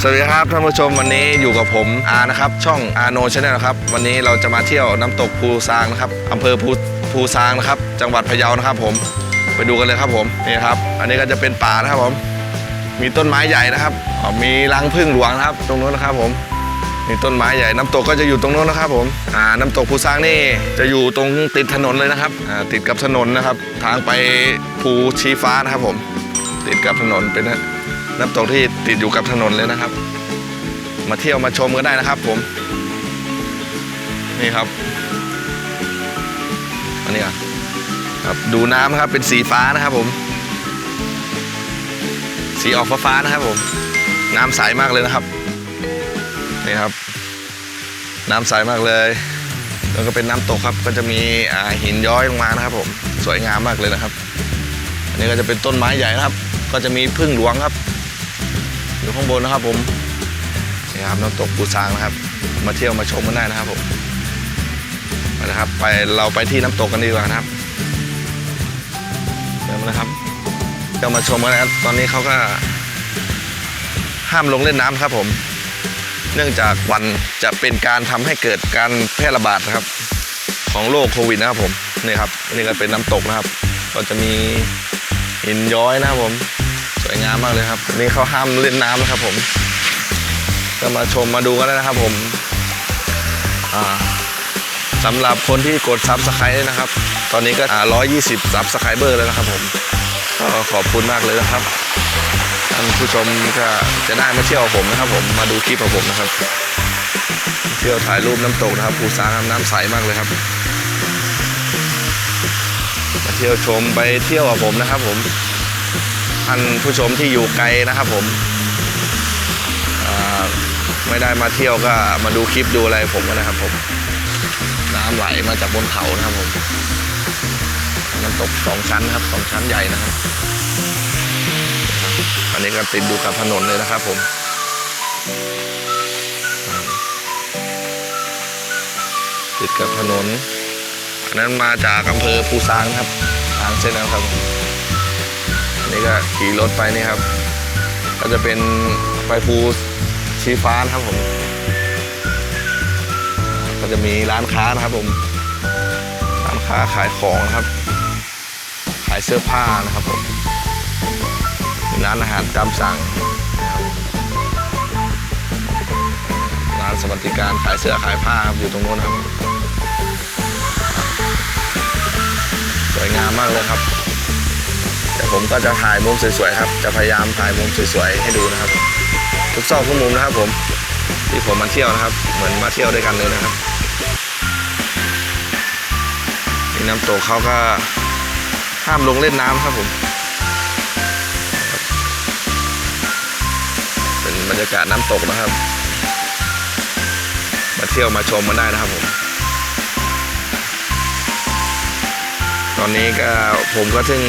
สวัสดีครับท่านผู้ชมวันนี้อยู่กับผมอานะครับช่องอาโนชาแนลครับวันนี้เราจะมาเที่ยวน้ำตกภูซางนะครับอำเภอภูภูซางนะครับ จังหวัดพะเยานะครับ ผมไปดูกันเลยครับผมนี่ครับ อันนี้ก็จะเป็นป่านะครับผม มีต้นไม้ใหญ่นะครับมีรังผึ้งหลวงนะครับ ตรงนู้นนะครับผมมีต้นไม้ใหญ่น้ำตกก็จะอยู่ตรงนู้นนะครับผมอ่าน้ำตกภูซางนี่จะอยู่ตรงติดถนนเลยนะครับอ่าติดกับถนนนะครับ ทางไปภูชีฟ้านะครับผม ติดกับถนนเป็น น้ำตกที่ติดอยู่กับถนนเลยนะครับ มาเที่ยวมาชมกันได้นะครับผม นี่ครับ อันนี้อะครับดูน้ำนะครับเป็นสีฟ้านะครับผม สีออกฟ้าๆนะครับผม น้ำใสมากเลยนะครับ นี่ครับ น้ำใสมากเลยแล้วก็เป็นน้ำตกครับ ก็จะมีหินย้อยลงมานะครับผม สวยงามมากเลยนะครับ อันนี้ก็จะเป็นต้นไม้ใหญ่นะครับ ก็จะมีพึ่งหลวงครับ อยู่ข้างบนนะครับผมนี่ครับน้ำตกปูซางนะครับ มาเที่ยวมาชมกันได้นะครับผมไปนะครับไปเราไปที่น้ำตกกันดีกว่านะครับเดี๋ยวมานะครับเดี๋ยวมาชมกันนะครับตอนนี้เขาก็ ห้ามลงเล่นน้ำครับผม เนื่องจากวันจะเป็นการทำให้เกิดการแพร่ระบาดนะครับ ของโรคโควิดนะครับผมนี่ครับนี่ก็เป็นน้ำตกนะครับ ก็จะมีหินย้อยนะครับผม วยงามมากเลยครับนี่เขาห้ามเล่นน้ำนะครับผมก็มาชมมาดูกันได้นะครับผมสำหรับคนที่กดซับสไครต์นะครับ ตอนนี้ก็อ่า120ซับสไครเบอร์แล้วนะครับผมก็ขอบคุณมากเลยนะครับท่านผู้ชมก็จะได้มาเที่ยวผมนะครับ ผมมาดูคลิปของผมนะครับ เที่ยวถ่ายรูปน้ำตกนะครับภูซางน้ำใสมากเลยครับมาเที่ยวชมไปเที่ยวกับผมนะครับผม ท่านผู้ชมที่อยู่ไกลนะครับผมไม่ได้มาเที่ยวก็มาดูคลิปดูอะไรผมก็นะครับผม น้ำไหลมาจากบนเขานะครับผมน้ำตกสองชั้นครับสองชั้นใหญ่นะครับ อันนี้ก็ติดอยู่กับถนนเลยนะครับผมติดกับถนนอันนั้นมาจากอำเภอปูซางครับทางเส้นนั้นครับผม นนี้ก็ขี่รถไปนี่ครับ ก็จะเป็นไปภูชีฟ้านะครับผม ก็จะมีร้านค้านะครับผม ร้านค้าขายของนะครับ ขายเสื้อผ้านะครับผมมีร้านอาหารตามสั่งร้านสวัสดิการขายเสื้อขายผ้าครับอยู่ตรงโน้นครับ สวยงามมากเลยครับ เดี๋ยวผมก็จะถ่ายมุมสวยๆครับ จะพยายามถ่ายมุมสวยๆให้ดูนะครับ ทุกซอกทุกมุมนะครับ ผมที่ผมมาเที่ยวนะครับ เหมือนมาเที่ยวด้วยกันเลยนะครับนี่น้ำตกเขาก็ห้ามลงเล่นน้ำครับผม เป็นบรรยากาศน้ำตกนะครับ มาเที่ยวมาชมมาได้นะครับผม ตอนนี้ก็ผมก็เพิ่ง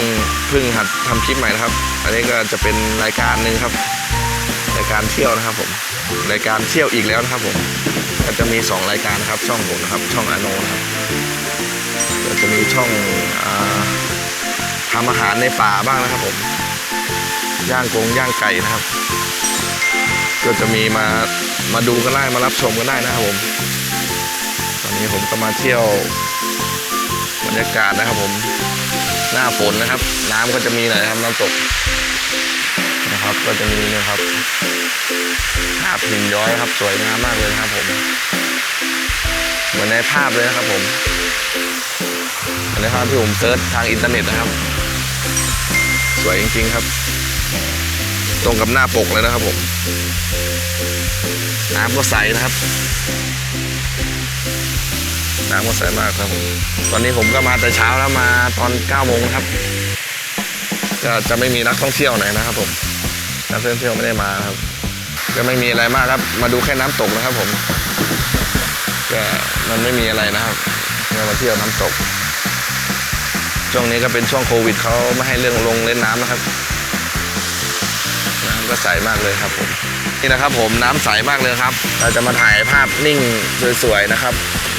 เพิ่งหัดทำคลิปใหม่นะครับ อันนี้ก็จะเป็นรายการหนึ่งครับรายการเที่ยวนะครับผมรายการเที่ยวอีกแล้วนะครับผมก็จะมี 2 รายการครับช่องผมนะครับ ช่องอโนนะครับก็จะมีช่องอทำอาหารในป่าบ้างนะครับผมย่างกงย่างไก่นะครับ ก็จะมีมามาดูกันได้มารับชมกันได้นะครับผม ตอนนี้ผมก็มาเที่ยว บรรยากาศนะครับผม หน้าฝนนะครับ น้ำก็จะมีหน่อยนะครับน้ำตกนะครับ ก็จะมีนะครับภาพหินย้อยครับสวยงามมากเลยครับผม เหมือนในภาพเลยนะครับผมเหมือนในภาพที่ผมเซิร์ชทางอินเทอร์เน็ตนะครับ สวยจริงๆครับ ตรงกับหน้าปกเลยนะครับผม น้ำก็ใสนะครับ น้ำก็ใสมากครับผมตอนนี้ผมก็มาแต่เช้าแล้วมาตอน9โมงนะครับก็จะไม่มีนักท่องเที่ยวไหนนะครับ ผมนักท่องเที่ยวไม่ได้มาครับก็ไม่มีอะไรมากครับ มาดูแค่น้ำตกนะครับ ผมก็มันไม่มีอะไรนะครับเรามาเที่ยวน้ำตก ช่วงนี้ก็เป็นช่วงโควิดเขาไม่ให้เรื่องลงเล่นน้ำนะครับน้ำก็ใสมากเลยครับผม นี่นะครับผมน้ำใสมากเลยครับ เราจะมาถ่ายภาพนิ่งสวยๆนะครับ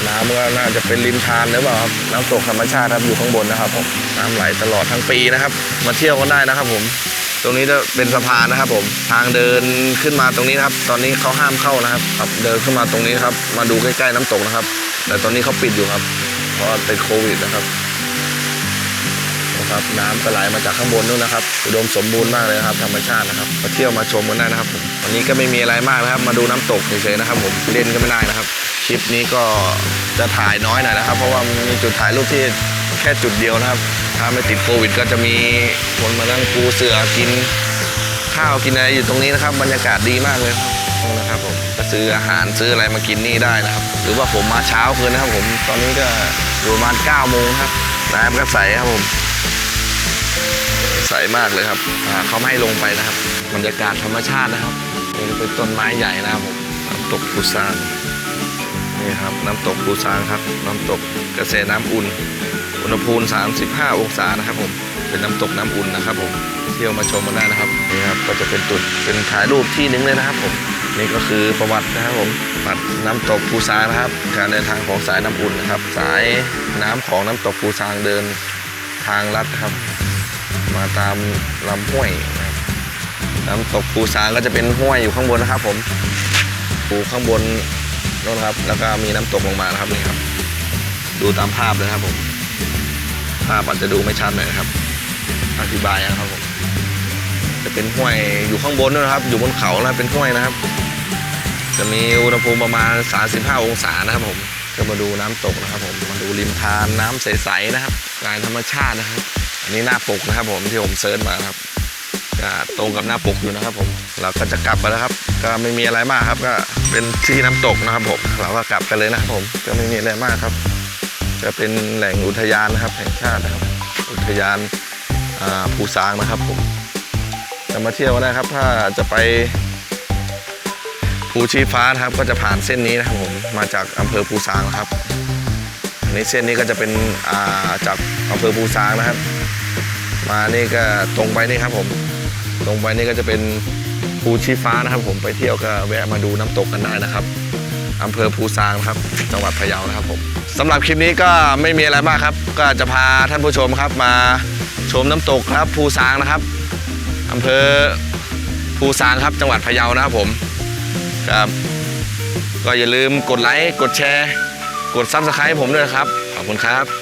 น้ำก็น่าจะเป็นริมทานหรือเปล่าครับน้ำตกธรรมชาติครับอยู่ข้างบนนะครับผมน้ำไหลตลอดทั้งปีนะครับ มาเที่ยวกันได้นะครับผม ตรงนี้จะเป็นสะพานนะครับผมทางเดินขึ้นมาตรงนี้นะครับ ตอนนี้เขาห้ามเข้านะครับครับ เดินขึ้นมาตรงนี้ครับ มาดูใกล้ๆน้ำตกนะครับ แต่ตอนนี้เขาปิดอยู่ครับ เพราะเป็นโควิดนะครับ ครับน้ำก็ไหลมาจากข้างบนนู่นนะครับอุดมสมบูรณ์มากเลยนะครับธรรมชาตินะครับมาเที่ยวมาชมกันได้นะครับผมวันนี้ก็ไม่มีอะไรมากนะครับ มาดูน้ำตกเฉยๆนะครับ ผมเล่นก็ไม่ได้นะครับคลิปนี้ก็จะถ่ายน้อยหน่อยนะครับ เพราะว่ามีจุดถ่ายรูปที่แค่จุดเดียวนะครับ ถ้าไม่ติดโควิด ก็จะมีคนมานั่งปูเสือกินข้าวกินอะไรอยู่ตรงนี้นะครับ บรรยากาศดีมากเลยนะครับผมก็ซื้ออาหารซื้ออะไรมากินนี่ได้นะครับ หรือว่าผมมาเช้าคืนนะครับ ผมตอนนี้ก็อยู่ประมาณ9โมงครับน้ำก็ใสครับผม ใสมากเลยครับเขาไม่ให้ลงไปนะครับบรรยากาศธรรมชาตินะครับนี่เป็นต้นไม้ใหญ่นะครับผมน้ำตกปูซางนี่ครับน้ำตกปูซางครับน้ำตกกระแสน้ำอุ่น อุณหภูมิ 35 องศานะครับผมเป็นน้ำตกน้ำอุ่นนะครับผมเที่ยวมาชมกันได้นะครับนี่ครับก็จะเป็นจุดเป็นถ่ายรูปที่หนึงเลยนะครับผมนี่ก็คือประวัตินะครับผมปัดน้ำตกภูซางนะครับ การเดินทางของสายน้ำอุ่นนะครับ สายน้ำของน้ำตกภูซางเดินทางลัดครับ มาตามลำห้วยนะครับน้ำตกภูซางก็จะเป็นห้วยอยู่ข้างบนนะครับผมปูข้างบนโน่นครับ แล้วก็มีน้ำตกลงมานะครับนี่ครับ ดูตามภาพเลยครับผม ภาพอาจจะดูไม่ชัดหน่อยครับ อธิบายนะครับผม จะเป็นห้วยอยู่ข้างบนด้วยนะครับ อยู่บนเขานะเป็นห้วยนะครับ จะมีอุณหภูมิประมาณ 35 องศานะครับผม ก็มาดูน้ำตกนะครับผม มาดูริมทานน้ำใสๆนะครับ งานธรรมชาตินะครับ นนี้หน้าปกนะครับ ผมที่ผมเซิร์ชมาครับก็ตรงกับหน้าปกอยู่นะครับ ผมเราก็จะกลับไปแล้วครับ ก็ไม่มีอะไรมากครับ ก็เป็นที่น้ำตกนะครับผมเราก็กลับกันเลยนะครับผมก็ไม่มีอะไรมากครับจะเป็นแหล่งอุทยานนะครับ แห่งชาตินะครับ อุทยานภูซางนะครับ ผมจะมาเที่ยวก็ได้ครับ ถ้าจะไปภูชีฟ้านะครับ ก็จะผ่านเส้นนี้นะครับผมมาจากอำเภอภูซางนะครับอันเส้นนี้ก็จะเป็นาจากอำเภอภูซางนะครับ มานี่ก็ตรงไปนี่ครับผม ตรงไปนี่ก็จะเป็นภูชีฟ้านะครับ ผมไปเที่ยวก็แวะมาดูน้ำตกกันได้นะครับอำเภอภูซางนะครับ จังหวัดพะเยานะครับผมสำหรับคลิปนี้ก็ไม่มีอะไรมากครับ ก็จะพาท่านผู้ชมครับมาชมน้ำตกครับภูซางนะครับอำเภอภูซางครับ จังหวัดพะเยานะครับผมครับก็อย่าลืมกดไลค์กดแชร์ กดซับสไครต์ผมด้วยครับ ขอบคุณครับ